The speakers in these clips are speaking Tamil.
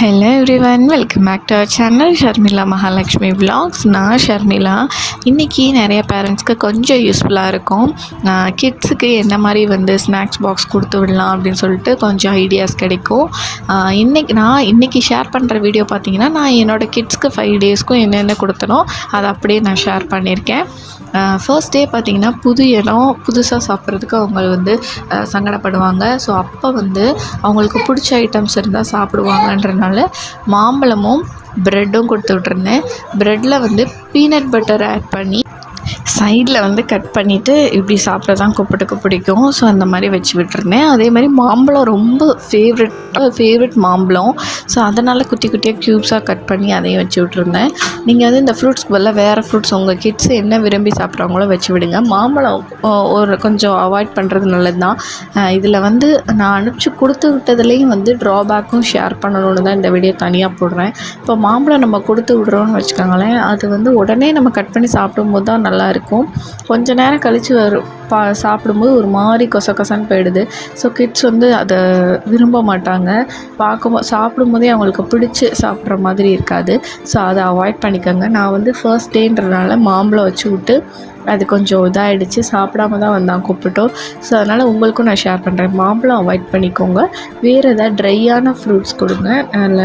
Hello everyone welcome back to our channel Sharmila Mahalakshmi vlogs நான் ஷர்மிளா இன்றைக்கி நிறைய பேரண்ட்ஸ்க்கு கொஞ்சம் யூஸ்ஃபுல்லாக இருக்கும். கிட்ஸுக்கு என்ன மாதிரி வந்து ஸ்நாக்ஸ் பாக்ஸ் கொடுத்து விடலாம் அப்படின்னு சொல்லிட்டு கொஞ்சம் ஐடியாஸ் கிடைக்கும். இன்றைக்கி நான் இன்றைக்கி ஷேர் பண்ணுற வீடியோ பார்த்தீங்கன்னா நான் என்னோடய கிட்ஸ்க்கு ஃபைவ் டேஸ்க்கும் என்னென்ன கொடுத்தனோ அதை அப்படியே நான் ஷேர் பண்ணியிருக்கேன். ஃபர்ஸ்ட் டே பார்த்திங்கன்னா புது இடம் புதுசாக சாப்பிட்றதுக்கு அவங்க வந்து சங்கடப்படுவாங்க. ஸோ அப்போ வந்து அவங்களுக்கு பிடிச்ச ஐட்டம்ஸ் இருந்தால் சாப்பிடுவாங்கன்றனால மாம்பழமும் ப்ரெட்டும் கொடுத்து விட்ருந்தேன் ப்ரெட்டில் வந்து பீனட் பட்டர் ஆட் பண்ணி சைடில் வந்து கட் பண்ணிவிட்டு இப்படி சாப்பிட தான் குப்பிட்டுக்கு பிடிக்கும். ஸோ அந்த மாதிரி வச்சு விட்டுருந்தேன். அதே மாதிரி மாம்பழம் ரொம்ப ஃபேவரெட் ஃபேவரெட் மாம்பழம். ஸோ அதனால் குட்டி குட்டியாக க்யூப்ஸாக கட் பண்ணி அதையும் வச்சு விட்ருந்தேன் நீங்கள் வந்து இந்த ஃப்ரூட்ஸ்க்கு பதிலாக வேறு ஃப்ரூட்ஸ் உங்கள் கிட்ஸ் என்ன விரும்பி சாப்பிட்றாங்களோ வச்சு விடுங்க. மாம்பழம் ஒரு கொஞ்சம் அவாய்ட் பண்ணுறது நல்லது தான் இதில் வந்து நான் அனுப்பிச்சி கொடுத்து விட்டதுலேயும் வந்து ட்ராபேக்கும் ஷேர் பண்ணணும்னு தான் இந்த வீடியோ தனியாக போடுறேன். இப்போ மாம்பழம் நம்ம கொடுத்து விடுறோன்னு வச்சுக்கோங்களேன் அது வந்து உடனே நம்ம கட் பண்ணி சாப்பிடும்போது தான் நல்லா இருக்கும். கொஞ்ச நேரம் கழித்து வரும். பா சாப்பிடும்போது ஒரு மாதிரி கொச கொசன்னு போயிடுது. ஸோ கிட்ஸ் வந்து அதை விரும்ப மாட்டாங்க. பார்க்கும் சாப்பிடும்போதே அவங்களுக்கு பிடிச்சி சாப்பிட்ற மாதிரி இருக்காது. ஸோ அதை அவாய்ட் பண்ணிக்கோங்க. நான் வந்து ஃபர்ஸ்ட் டேன்றனால மாம்பழம் வச்சு விட்டு அது கொஞ்சம் இதாகிடுச்சு சாப்பிடாம தான் வந்தான் கூப்பிட்டோம். ஸோ அதனால் உங்களுக்கும் நான் ஷேர் பண்ணுறேன் மாம்பழம் அவாய்ட் பண்ணிக்கோங்க. வேறு ஏதாவது ட்ரையான ஃப்ரூட்ஸ் கொடுங்க. அதில்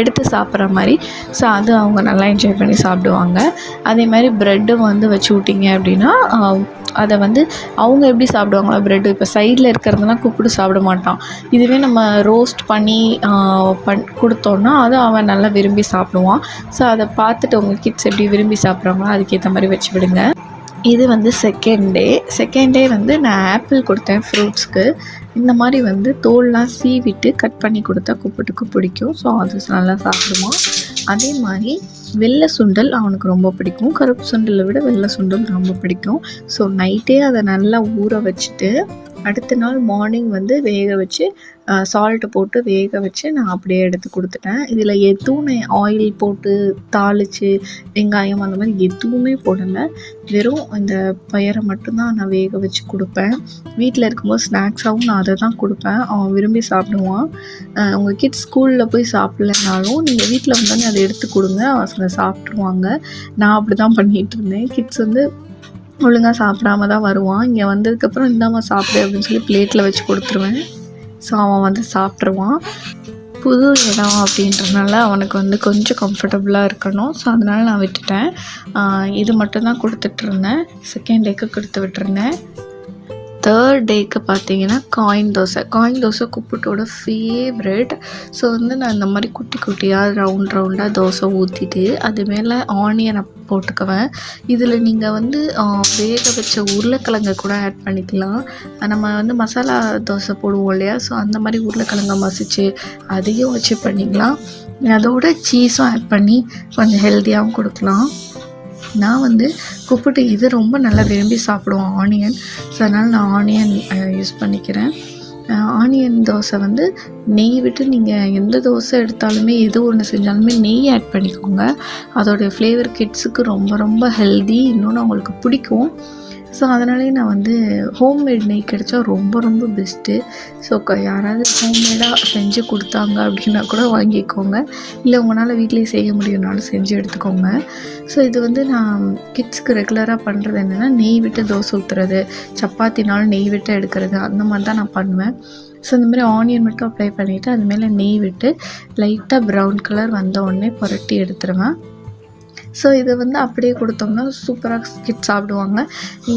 எடுத்து சாப்பிட்ற மாதிரி. ஸோ அது அவங்க நல்லா என்ஜாய் பண்ணி சாப்பிடுவாங்க. அதே மாதிரி ப்ரெட்டும் வந்து வச்சு விட்டிங்க அப்படின்னா அதை வந்து அவங்க எப்படி சாப்பிடுவாங்களோ ப்ரெட்டு இப்போ சைடில் இருக்கிறதுனா கூப்பிட்டு சாப்பிட மாட்டான். இதுவே நம்ம ரோஸ்ட் பண்ணி பண் கொடுத்தோன்னா அதை அவன் நல்லா விரும்பி சாப்பிடுவான். ஸோ அதை பார்த்துட்டு உங்கள் கிட்ஸ் எப்படி விரும்பி சாப்பிட்றாங்களோ அதுக்கேற்ற மாதிரி வச்சு விடுங்க. இது வந்து செகண்ட் டே செகண்ட் டே வந்து நான் ஆப்பிள் கொடுத்தேன் ஃப்ரூட்ஸ்க்கு இந்த மாதிரி வந்து தோல்லாம் சீவிட்டு கட் பண்ணி கொடுத்தா குப்பிட்டுக்கு பிடிக்கும். ஸோ அது நல்லா சாப்பிடுவான் அதே மாதிரி வெள்ளை சுண்டல் அவனுக்கு ரொம்ப பிடிக்கும். கருப்பு சுண்டலை விட வெள்ளை சுண்டல் ரொம்ப பிடிக்கும். ஸோ நைட்டே அதை நல்லா ஊற வச்சுட்டு அடுத்த நாள் மார்னிங் வந்து வேக வச்சு சால்ட்டு போட்டு வேக வச்சு நான் அப்படியே எடுத்து கொடுத்துட்டேன். இதில் எதுவும் நான் ஆயில் போட்டு தாளித்து வெங்காயம் அந்த மாதிரி எதுவுமே போடலை. வெறும் இந்த பயிரை மட்டும்தான் நான் வேக வச்சு கொடுப்பேன். வீட்டில் இருக்கும்போது ஸ்நாக்ஸாகவும் நான் அதை தான் கொடுப்பேன். அவன் விரும்பி சாப்பிடுவான். உங்கள் கிட்ஸ் ஸ்கூலில் போய் சாப்பிட்லனாலும் நீங்கள் வீட்டில் வந்தோடனே அதை எடுத்து கொடுங்க. அவங்க சாப்பிட்ருவாங்க நான் அப்படி தான் பண்ணிகிட்டு இருந்தேன். கிட்ஸ் வந்து ஒழுங்காக சாப்பிடாம தான் வருவான். இங்கே வந்ததுக்கப்புறம் இந்தாம்மா சாப்பிடு அப்படின்னு சொல்லி பிளேட்டில் வச்சு கொடுத்துருவேன். ஸோ அவன் வந்து சாப்பிட்ருவான் புது இடம் அப்படின்றனால அவனுக்கு வந்து கொஞ்சம் கம்ஃபர்டபுளாக இருக்கணும். ஸோ அதனால் நான் விட்டுட்டேன். இது மட்டும்தான் கொடுத்துட்ருந்தேன் செகண்ட் டேக்கு கொடுத்து விட்டுருந்தேன். தேர்ட் டேக்கு பார்த்தீங்கன்னா காயின் தோசை. காயின் தோசை குப்புட்டோட ஃபேவரெட் ஸோ வந்து நான் இந்த மாதிரி குட்டி குட்டியாக ரவுண்ட் ரவுண்டாக தோசை ஊற்றிட்டு அது மேலே ஆனியனை போட்டுக்குவேன். இதில் நீங்கள் வந்து வேக வச்ச உருளைக்கிழங்கை கூட ஆட் பண்ணிக்கலாம். நம்ம வந்து மசாலா தோசை போடுவோம் இல்லையா? ஸோ அந்த மாதிரி உருளைக்கிழங்க மசிச்சு அதையும் வச்சு பண்ணிக்கலாம். அதோட சீஸும் ஆட் பண்ணி கொஞ்சம் ஹெல்த்தியாகவும் கொடுக்கலாம். நான் வந்து கூப்பிட்டு இது ரொம்ப நல்லா விரும்பி சாப்பிடுவோம் ஆனியன் ஸோ அதனால் நான் ஆனியன் யூஸ் பண்ணிக்கிறேன். ஆனியன் தோசை வந்து நெய் விட்டு நீங்கள் எந்த தோசை எடுத்தாலுமே எது ஒன்று செஞ்சாலுமே நெய் ஆட் பண்ணிக்கோங்க. அதோடைய ஃப்ளேவர் கிட்ஸுக்கு ரொம்ப ரொம்ப ஹெல்தி இன்னொன்று அவங்களுக்கு பிடிக்கும். ஸோ அதனாலேயே நான் வந்து ஹோம்மேட் நெய் கிடைச்சா ரொம்ப ரொம்ப பெஸ்ட்டு ஸோ யாராவது ஹோம்மேடாக செஞ்சு கொடுத்தாங்க அப்படின்னா கூட வாங்கிக்கோங்க. இல்லை உங்களால் வீட்டிலேயே செய்ய முடியும்னாலும் செஞ்சு எடுத்துக்கோங்க. ஸோ இது வந்து நான் கிட்ஸ்க்கு ரெகுலராக பண்ணுறது என்னென்னா நெய் விட்டு தோசை ஊற்றுறது சப்பாத்தினாலும் நெய் விட்டு எடுக்கிறது அந்த மாதிரி தான் நான் பண்ணுவேன். ஸோ இந்த மாதிரி ஆனியன் மட்டும் அப்ளை பண்ணிவிட்டு அது மேலே நெய் விட்டு லைட்டாக ப்ரௌன் கலர் வந்த உடனே புரட்டி எடுத்துருவேன். ஸோ இதை வந்து அப்படியே கொடுத்தோம்னா சூப்பராக கிட் சாப்பிடுவாங்க.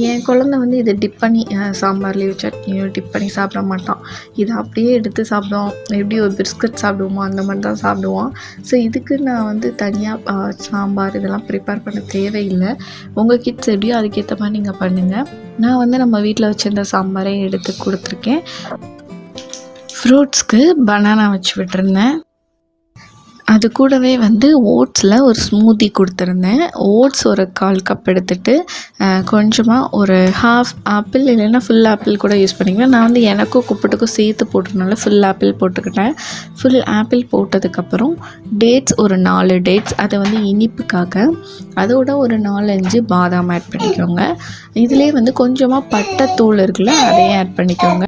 என் குழந்தை வந்து இதை டிப் பண்ணி சாம்பார்லேயோ சட்னியோ டிப் பண்ணி சாப்பிட மாட்டான். இதை அப்படியே எடுத்து சாப்பிடுவான். எப்படி ஒரு பிஸ்கட் சாப்பிடுவோமோ அந்த மாதிரி தான் சாப்பிடுவான். ஸோ இதுக்கு நான் வந்து தனியாக சாம்பார் இதெல்லாம் ப்ரிப்பேர் பண்ண தேவையில்லை. உங்கள் கிட்ஸ் எப்படியோ அதுக்கேற்ற மாதிரி நீங்கள் பண்ணுங்கள் நான் வந்து நம்ம வீட்டில் வச்சுருந்த சாம்பாரே எடுத்து கொடுத்துருக்கேன். ஃப்ரூட்ஸ்க்கு பனானா வச்சு விட்டுருந்தேன். அது கூடவே வந்து ஓட்ஸில் ஒரு ஸ்மூத்தி கொடுத்துருந்தேன். ஓட்ஸ் ஒரு கால் கப் எடுத்துகிட்டு கொஞ்சமாக ஒரு ஹாஃப் ஆப்பிள் இல்லைன்னா ஃபுல் ஆப்பிள் கூட யூஸ் பண்ணிக்கலாம். நான் வந்து எனக்கும் குப்பிட்டுக்கும் சேர்த்து போட்டதுனால ஃபுல் ஆப்பிள் போட்டுக்கிட்டேன். ஃபுல் ஆப்பிள் போட்டதுக்கப்புறம் டேட்ஸ் ஒரு நாலு டேட்ஸ் அதை வந்து இனிப்புக்காக. அதோட ஒரு நாலஞ்சு பாதாம் ஆட் பண்ணிக்கோங்க. இதிலே வந்து கொஞ்சமாக பட்டைத்தூள் இருக்குல்ல அதையும் ஆட் பண்ணிக்கோங்க.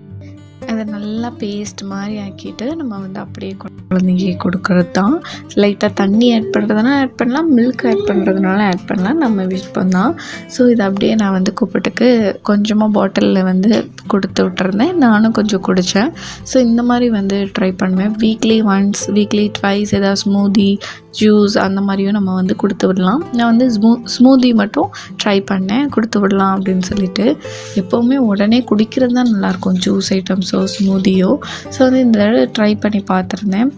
நல்லா பேஸ்ட் மாதிரி ஆக்கிட்டு நம்ம வந்து அப்படியே குழந்தைங்க கொடுக்கறது தான். லைட்டாக தண்ணி ஆட் பண்ணுறதுனா ஆட் பண்ணலாம் மில்க் ஆட் பண்ணுறதுனால ஆட் பண்ணலாம். நம்ம விருப்பம் தான். ஸோ இது அப்படியே நான் வந்து கூப்பிட்டுக்கு கொஞ்சமாக பாட்டிலில் வந்து கொடுத்து விட்டுருந்தேன். நானும் கொஞ்சம் குடித்தேன் ஸோ இந்த மாதிரி வந்து ட்ரை பண்ணுவேன். வீக்லி ஒன்ஸ் வீக்லி ட்வைஸ் ஏதாவது ஸ்மூதி ஜூஸ் அந்த மாதிரியும் நம்ம வந்து கொடுத்து விடலாம். நான் வந்து ஸ்மூ ஸ்மூதி மட்டும் ட்ரை பண்ணேன். கொடுத்து விடலாம் அப்படின்னு சொல்லிட்டு. எப்போவுமே உடனே குடிக்கிறது தான் நல்லாயிருக்கும் ஜூஸ் ஐட்டம்ஸோ ஸ்மூதியோ. ஸோ வந்து இந்த தடவை ட்ரை பண்ணி பார்த்துருந்தேன்.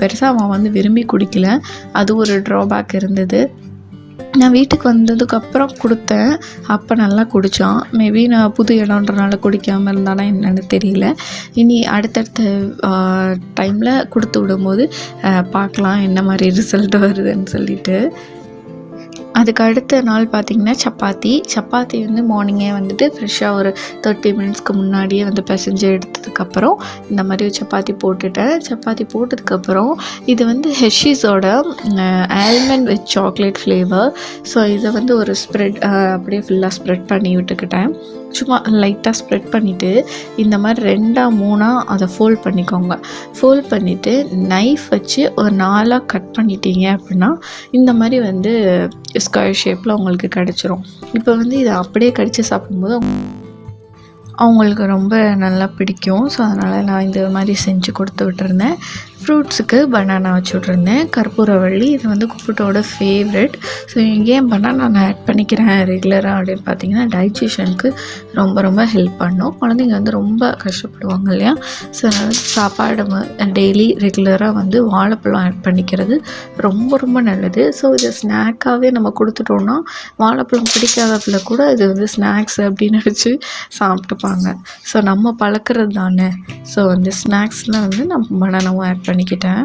பெருசாக அவன் வந்து விரும்பி குடிக்கல. அது ஒரு ட்ராபேக் இருந்தது. நான் வீட்டுக்கு வந்ததுக்கப்புறம் கொடுத்தேன். அப்போ நல்லா குடித்தான் மேபி நான் புது இடம்ன்றனால குடிக்காமல் இருந்தானா என்னன்னு தெரியல. இனி அடுத்தடுத்த டைமில் கொடுத்து விடும்போது பார்க்கலாம் என்ன மாதிரி ரிசல்ட் வருதுன்னு சொல்லிட்டு. அதுக்கு அடுத்த நாள் பார்த்திங்கன்னா சப்பாத்தி. சப்பாத்தி வந்து மார்னிங்கே வந்துட்டு ஃப்ரெஷ்ஷாக ஒரு தேர்ட்டி மினிட்ஸ்க்கு முன்னாடியே வந்து பிசைஞ்சு எடுத்ததுக்கப்புறம் இந்த மாதிரி சப்பாத்தி போட்டுட்டேன். சப்பாத்தி போட்டதுக்கப்புறம் இது வந்து ஹெஷீஸோட almond with chocolate flavour so இதை வந்து ஒரு ஸ்ப்ரெட் அப்படியே ஃபுல்லாக ஸ்ப்ரெட் பண்ணி விட்டுக்கிட்டேன். சும்மா லைட்டாக ஸ்ப்ரெட் பண்ணிவிட்டு இந்த மாதிரி ரெண்டாக மூணாக அதை ஃபோல்ட் பண்ணிக்கோங்க. ஃபோல்ட் பண்ணிவிட்டு நைஃப் வச்சு ஒரு நாலாக கட் பண்ணிட்டீங்க அப்படின்னா இந்த மாதிரி வந்து ஸ்கொயர் ஷேப்பில் உங்களுக்கு கிடச்சிரும். இப்போ வந்து இதை அப்படியே கடித்து சாப்பிடும்போது அவங்களுக்கு ரொம்ப நல்லா பிடிக்கும். ஸோ அதனால் நான் இந்த மாதிரி செஞ்சு கொடுத்து விட்டுருந்தேன். ஃப்ரூட்ஸுக்கு பனானா வச்சு விட்ருந்தேன் கற்பூரவள்ளி இது வந்து குப்புட்டோட ஃபேவரெட் ஸோ ஏன் பனானா நான் ஆட் பண்ணிக்கிறேன் ரெகுலராக அப்படின்னு பார்த்தீங்கன்னா டைஜஷனுக்கு ரொம்ப ரொம்ப ஹெல்ப் பண்ணும். குழந்தைங்க வந்து ரொம்ப கஷ்டப்படுவாங்க இல்லையா? ஸோ அதனால் சாப்பாடு டெய்லி ரெகுலராக வந்து வாழைப்பழம் ஆட் பண்ணிக்கிறது ரொம்ப ரொம்ப நல்லது. ஸோ இதை ஸ்நாக்காகவே நம்ம கொடுத்துட்டோம்னா வாழைப்பழம் பிடிக்காதப்பில் கூட இது வந்து ஸ்நாக்ஸ் அப்படின்னு நினச்சி சாப்பிட்டுப்பாங்க. ஸோ நம்ம பழக்கிறது தானே. ஸோ வந்து ஸ்நாக்ஸில் வந்து நம்ம பனானாவும் ஆட் பண்ணிக்கிட்டேன்.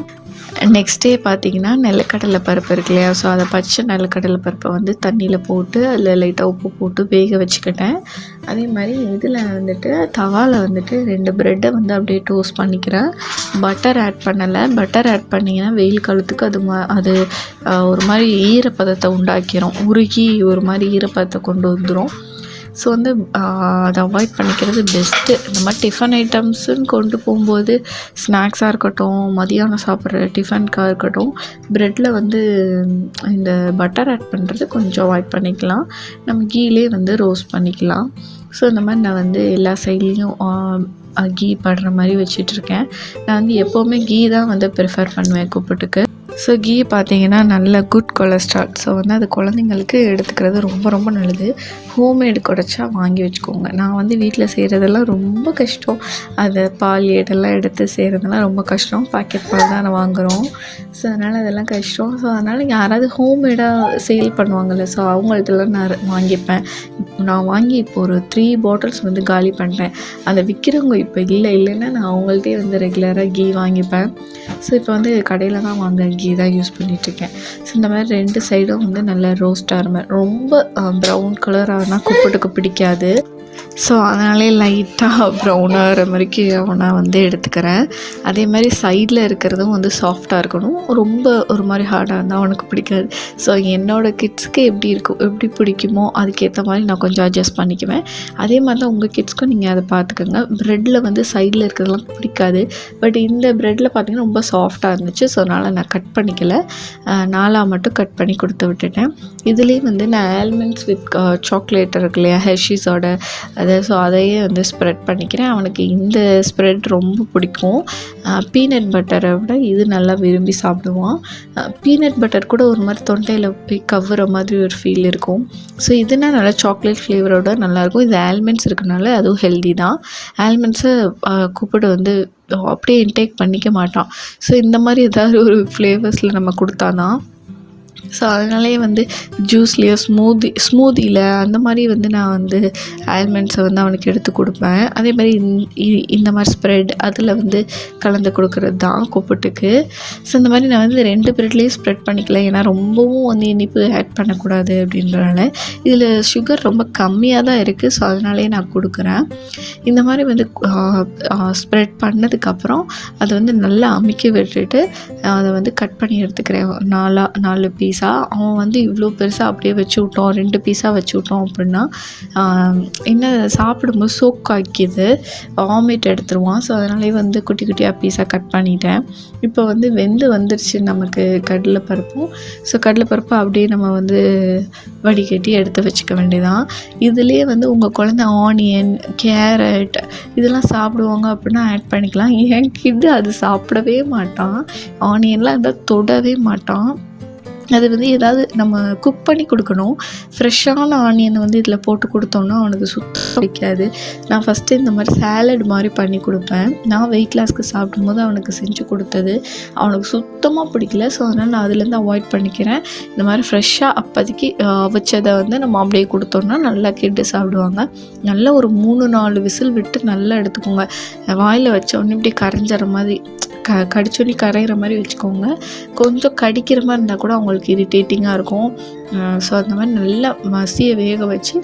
நெக்ஸ்ட் டே பார்த்தீங்கன்னா நிலக்கடலை பருப்பு இருக்கு இல்லையா? ஸோ அதை பச்சை நிலக்கடலை பருப்பை வந்து தண்ணியில் போட்டு அதில் லைட்டாக உப்பு போட்டு வேக வச்சுக்கிட்டேன். அதே மாதிரி இதில் வந்துட்டு தவாவில் வந்துட்டு ரெண்டு ப்ரெட்டை வந்து அப்படியே டோஸ்ட் பண்ணிக்கிறேன். பட்டர் ஆட் பண்ணலை. பட்டர் ஆட் பண்ணிங்கன்னா வெயில் காலத்துக்கு அது மா அது ஒரு மாதிரி ஈரப்பதத்தை உண்டாக்கிரும். உருகி ஒரு மாதிரி ஈரப்பதத்தை கொண்டு வந்துடும் ஸோ வந்து அதை அவாய்ட் பண்ணிக்கிறது பெஸ்ட்டு இந்த மாதிரி டிஃபன் ஐட்டம்ஸுன்னு கொண்டு போகும்போது ஸ்நாக்ஸாக இருக்கட்டும் மதியானம் சாப்பிட்ற டிஃபனுக்காக இருக்கட்டும் ப்ரெட்டில் வந்து இந்த பட்டர் ஆட் பண்ணுறது கொஞ்சம் அவாய்ட் பண்ணிக்கலாம். நம்ம கீலே வந்து ரோஸ்ட் பண்ணிக்கலாம். ஸோ இந்த மாதிரி நான் வந்து எல்லா சைட்லேயும் கீ படுற மாதிரி வச்சிட்ருக்கேன். நான் வந்து எப்போவுமே கீ தான் வந்து ப்ரிஃபர் பண்ணுவேன் கூப்பிட்டுக்கு. ஸோ கீ பார்த்தீங்கன்னா நல்ல குட் கொலஸ்ட்ரால் ஸோ வந்து அது குழந்தைங்களுக்கு எடுத்துக்கிறது ரொம்ப ரொம்ப நல்லது. ஹோம்மேடு குடைச்சா வாங்கி வச்சுக்கோங்க. நான் வந்து வீட்டில் செய்கிறதெல்லாம் ரொம்ப கஷ்டம். அதை பால் ஏடெல்லாம் எடுத்து செய்கிறதெல்லாம் ரொம்ப கஷ்டம். பாக்கெட் பால் தான் நான் வாங்குகிறோம் ஸோ அதனால் அதெல்லாம் கஷ்டம். ஸோ அதனால் யாராவது ஹோம்மேடாக சேல் பண்ணுவாங்கள்ல ஸோ அவங்கள்ட்டலாம் நான் வாங்கிப்பேன். நான் வாங்கி இப்போ ஒரு த்ரீ பாட்டில்ஸ் வந்து காலி பண்ணிட்டேன் அதை விற்கிறவங்க இப்போ இல்லை. இல்லைன்னா நான் அவங்கள்ட்டே வந்து ரெகுலராக கீ வாங்கிப்பேன். ஸோ இப்போ வந்து கடையில் தான் வாங்குறேன் கீ. தான் யூஸ் பண்ணிகிட்ருக்கேன் ஸோ இந்த மாதிரி ரெண்டு சைடும் வந்து நல்லா ரோஸ்ட் மாதிரி ரொம்ப ப்ரௌன் கலர் ஆனால் குப்பிட்டுக்கு பிடிக்காது. ஸோ அதனாலே லைட்டாக ப்ரௌன் ஆகிற மாதிரிக்கு நான் வந்து எடுத்துக்கிறேன். அதே மாதிரி சைடில் இருக்கிறதும் வந்து சாஃப்டாக இருக்கணும். ரொம்ப ஒரு மாதிரி ஹார்டாக இருந்தால் அவனுக்கு பிடிக்காது. ஸோ என்னோடய கிட்ஸ்க்கு எப்படி இருக்கும் எப்படி பிடிக்குமோ அதுக்கேற்ற மாதிரி நான் கொஞ்சம் அட்ஜஸ்ட் பண்ணிக்குவேன். அதே மாதிரி தான் உங்கள் கிட்ஸ்க்கும் நீங்கள் அதை பார்த்துக்கோங்க. ப்ரெட்டில் வந்து சைடில் இருக்கிறதெல்லாம் பிடிக்காது. பட் இந்த ப்ரெட்டில் பார்த்திங்கன்னா ரொம்ப சாஃப்டாக இருந்துச்சு. ஸோ அதனால் நான் கட் பண்ணிக்கல. நாலாக மட்டும் கட் பண்ணி கொடுத்து விட்டுட்டேன். இதுலேயும் வந்து நான் ஆல்மண்ட்ஸ் வித் சாக்லேட் இருக்கு இல்லையா ஹெர்ஷீஸோட அது ஸோ அதையே வந்து ஸ்ப்ரெட் பண்ணிக்கிறேன். அவனுக்கு இந்த ஸ்ப்ரெட் ரொம்ப பிடிக்கும். பீனட் பட்டரை விட இது நல்லா விரும்பி சாப்பிடுவான். பீனட் பட்டர் கூட ஒரு மாதிரி தொண்டையில் போய் கவ்வுற மாதிரி ஒரு ஃபீல் இருக்கும். ஸோ இதுனா நல்லா சாக்லேட் ஃப்ளேவரோட நல்லாயிருக்கும் இது ஆல்மண்ட்ஸ் இருக்கனால அதுவும் ஹெல்தி தான். ஆல்மண்ட்ஸை கூப்பிட்டு வந்து அப்படியே இன்டேக் பண்ணிக்க மாட்டான். ஸோ இந்த மாதிரி ஏதாவது ஒரு ஃப்ளேவர்ஸில் நம்ம கொடுத்தா தான் ஸோ அதனாலே வந்து ஜூஸ்லேயோ ஸ்மூதி ஸ்மூதியில் அந்த மாதிரி வந்து நான் வந்து ஆல்மண்ட்ஸை வந்து அவனுக்கு எடுத்து கொடுப்பேன். அதே மாதிரி இந்த- இ- இந்த மாதிரி ஸ்ப்ரெட் அதில் வந்து கலந்து கொடுக்குறது தான் கூப்பிட்டுக்கு. ஸோ இந்த மாதிரி நான் வந்து ரெண்டு ப்ரெட்லேயும் ஸ்ப்ரெட் பண்ணிக்கல. ஏன்னா ரொம்பவும் வந்து இனிப்பு ஆட் பண்ணக்கூடாது அப்படின்றனால இதில் சுகர் ரொம்ப கம்மியாக தான் இருக்குது ஸோ அதனாலே நான் கொடுக்குறேன். இந்த மாதிரி வந்து ஸ்ப்ரெட் பண்ணதுக்கப்புறம் அதை வந்து நல்லா அமைக்க விட்டுட்டு அதை வந்து கட் பண்ணி எடுத்துக்கிறேன். நாலா நாலு பீஸாக அவன் வந்து இவ்வளோ பெருசாக அப்படியே வச்சு விட்டோம் ரெண்டு பீஸாக வச்சு விட்டோம் அப்படின்னா என்ன சாப்பிடும்போது சோக் ஆக்கிது. வாமிட் எடுத்துருவான். ஸோ அதனாலே வந்து குட்டி குட்டியாக பீஸாக கட் பண்ணிட்டேன். இப்போ வந்து வெந்து வந்துருச்சு நமக்கு கடலைப்பருப்பும் ஸோ கடலைப்பருப்பு அப்படியே நம்ம வந்து வடிகட்டி எடுத்து வச்சுக்க வேண்டியதான் இதுலேயே வந்து உங்கள் குழந்த ஆனியன் கேரட் இதெல்லாம் சாப்பிடுவாங்க அப்படின்னா ஆட் பண்ணிக்கலாம். என் கிட்டு அது சாப்பிடவே மாட்டான். ஆனியன்லாம் இருந்தால் தொடவே மாட்டான். அது வந்து ஏதாவது நம்ம குக் பண்ணி கொடுக்கணும். ஃப்ரெஷ்ஷான ஆனியனை வந்து இதில் போட்டு கொடுத்தோம்னா அவனுக்கு சுத்தம் பிடிக்காது. நான் ஃபஸ்ட்டு இந்த மாதிரி சேலட் மாதிரி பண்ணி கொடுப்பேன். நான் வெயிட் லாஸ்க்கு சாப்பிடும்போது அவனுக்கு செஞ்சு கொடுத்தது. அவனுக்கு சுத்தமாக பிடிக்கல. ஸோ அதனால் நான் அதுலேருந்து அவாய்ட் பண்ணிக்கிறேன். இந்த மாதிரி ஃப்ரெஷ்ஷாக அப்போதைக்கு வச்சதை வந்து நம்ம அப்படியே கொடுத்தோம்னா நல்லா கெட்டு சாப்பிடுவாங்க. நல்லா ஒரு மூணு நாலு விசில் விட்டு நல்லா எடுத்துக்கோங்க. வாயில் வச்ச உடனே இப்படி கரைஞ்சிற மாதிரி க கடிச்சொல்லி கரையிற மாதிரி வச்சுக்கோங்க. கொஞ்சம் கடிக்கிற மாதிரி இருந்தால் கூட அவங்களுக்கு இரிட்டேட்டிங்காக இருக்கும். ஸோ அந்த மாதிரி நல்லா மசியை வேக வச்சு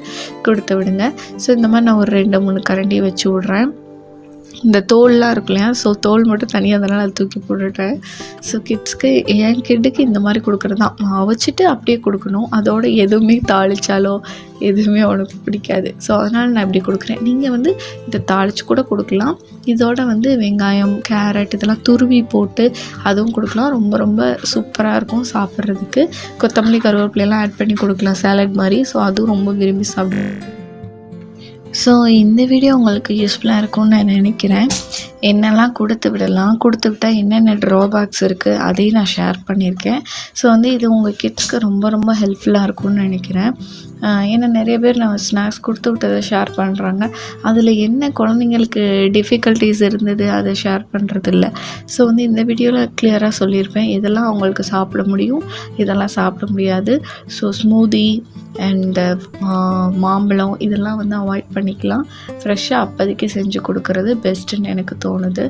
கொடுத்து விடுங்க. ஸோ இந்த மாதிரி நான் ஒரு ரெண்டு மூணு கரண்டி வச்சு விட்றேன். இந்த தோல்லாம் இருக்கு இல்லையா? ஸோ தோல் மட்டும் தனியாக அதனால் அதை தூக்கி போட்டுட்டேன். ஸோ கிட்ஸ்க்கு என் கிட்டுக்கு இந்த மாதிரி கொடுக்குறது தான். அவிச்சிட்டு அப்படியே கொடுக்கணும். அதோட எதுவுமே தாளித்தாலோ எதுவுமே அவனுக்கு பிடிக்காது. ஸோ அதனால் நான் இப்படி கொடுக்குறேன். நீங்கள் வந்து இதை தாளித்து கூட கொடுக்கலாம். இதோட வந்து வெங்காயம் கேரட் இதெல்லாம் துருவி போட்டு அதுவும் கொடுக்கலாம். ரொம்ப ரொம்ப சூப்பராக இருக்கும் சாப்பிட்றதுக்கு. கொத்தமல்லி கருவேப்பிலையெல்லாம் ஆட் பண்ணி கொடுக்கலாம். சேலட் மாதிரி. ஸோ அதுவும் ரொம்ப விரும்பி சாப்பிடுவேன். ஸோ இந்த வீடியோ உங்களுக்கு யூஸ்ஃபுல்லாக இருக்கும்னு நான் நினைக்கிறேன். என்னெல்லாம் கொடுத்து விடலாம் கொடுத்து விட்டால் என்னென்ன ட்ராபேக்ஸ் இருக்குது அதையும் நான் ஷேர் பண்ணியிருக்கேன். ஸோ வந்து இது உங்கள் கிட்ஸ்க்கு ரொம்ப ரொம்ப ஹெல்ப்ஃபுல்லாக இருக்கும்னு நினைக்கிறேன். ஏன்னா நிறைய பேர் நம்ம ஸ்நாக்ஸ் கொடுத்து விட்டதை ஷேர் பண்ணுறாங்க அதில் என்ன குழந்தைங்களுக்கு டிஃபிகல்ட்டிஸ் இருந்தது அதை ஷேர் பண்ணுறதில்ல ஸோ வந்து இந்த வீடியோவில் கிளியராக சொல்லியிருப்பேன். இதெல்லாம் அவங்களுக்கு சாப்பிட முடியும் இதெல்லாம் சாப்பிட முடியாது. ஸோ ஸ்மூதி அண்டு மாம்பழம் இதெல்லாம் வந்து அவாய்ட் பண்ணிக்கலாம். ஃப்ரெஷ்ஷாக அப்போதைக்கு செஞ்சு கொடுக்கறது பெஸ்ட்டுன்னு எனக்கு தோணுது.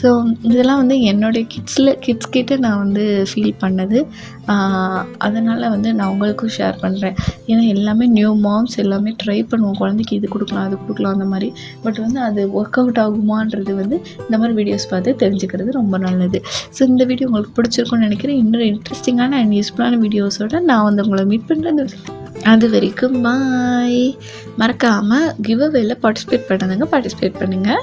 ஸோ இதெல்லாம் வந்து என்னுடைய கிட்ஸில் கிட்ஸ் கிட்டே நான் வந்து ஃபீல் பண்ணது. அதனால் வந்து நான் உங்களுக்கும் ஷேர் பண்ணுறேன் ஏன்னா எல்லாமே நியூ மாம்ஸ் எல்லாமே ட்ரை பண்ணுவோம். குழந்தைக்கு இது கொடுக்கலாம் அது கொடுக்கலாம் அந்த மாதிரி. பட் வந்து அது ஒர்க் அவுட் ஆகுமான்றது வந்து இந்த மாதிரி வீடியோஸ் பார்த்து தெரிஞ்சுக்கிறது ரொம்ப நல்லது. ஸோ இந்த வீடியோ உங்களுக்கு பிடிச்சிருக்கும்னு நினைக்கிறேன். இன்னொரு இன்ட்ரெஸ்டிங்கான அண்ட் யூஸ்ஃபுல்லான வீடியோஸோட நான் வந்து உங்களை மீட் பண்ணுறது அது வரைக்கும். பாய் மறக்காமல் கிவ் அவேல பார்ட்டிசிபேட் பண்ணதுங்க பார்ட்டிசிபேட் பண்ணுங்கள்